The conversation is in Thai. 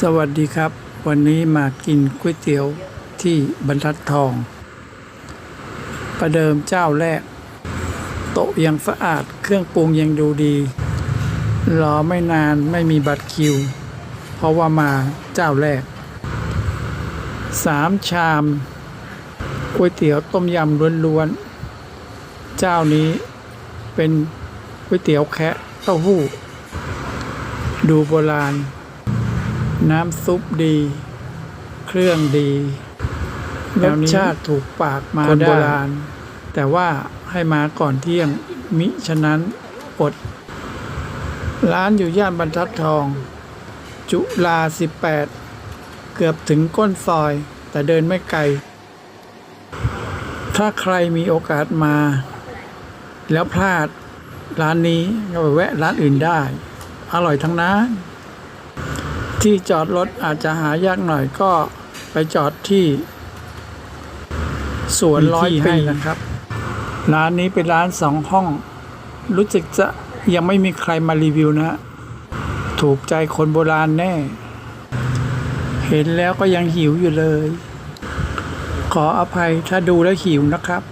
สวัสดีครับ วันนี้มากินก๋วยเตี๋ยวที่บรรทัดทอง ประเดิมเจ้าแรก โต๊ะยังสะอาดเครื่องปรุงยังดูดี รอไม่นานไม่มีบัตรคิว เพราะว่ามาเจ้าแรกสามชามก๋วยเตี๋ยวต้มยำล้วนๆ เจ้านี้เป็นก๋วยเตี๋ยวแคะเต้าหู้ ดูโบราณ น้ำซุปดี เครื่องดีรสชาติถูกปากมาคนโบราณ แต่ว่าให้มาก่อนเที่ยงมิฉะนั้นอด ร้านอยู่ย่านบรรทัดทอง จุลา18 เกือบถึงก้นซอย แต่เดินไม่ไกล ถ้าใครมีโอกาสมา แล้วพลาดร้านนี้ก็ไปแวะร้านอื่นได้ อร่อยทั้งนั้น ที่จอดรถอาจจะหายากหน่อยก็ไปจอดที่สวนร้อยปีนะครับ ร้านนี้เป็นร้านสองห้อง รู้สึกจะยังไม่มีใครมารีวิวนะฮะถูกใจคนโบราณแน่ เห็นแล้วก็ยังหิวอยู่เลย ขออภัยถ้าดูแล้วหิวนะครับ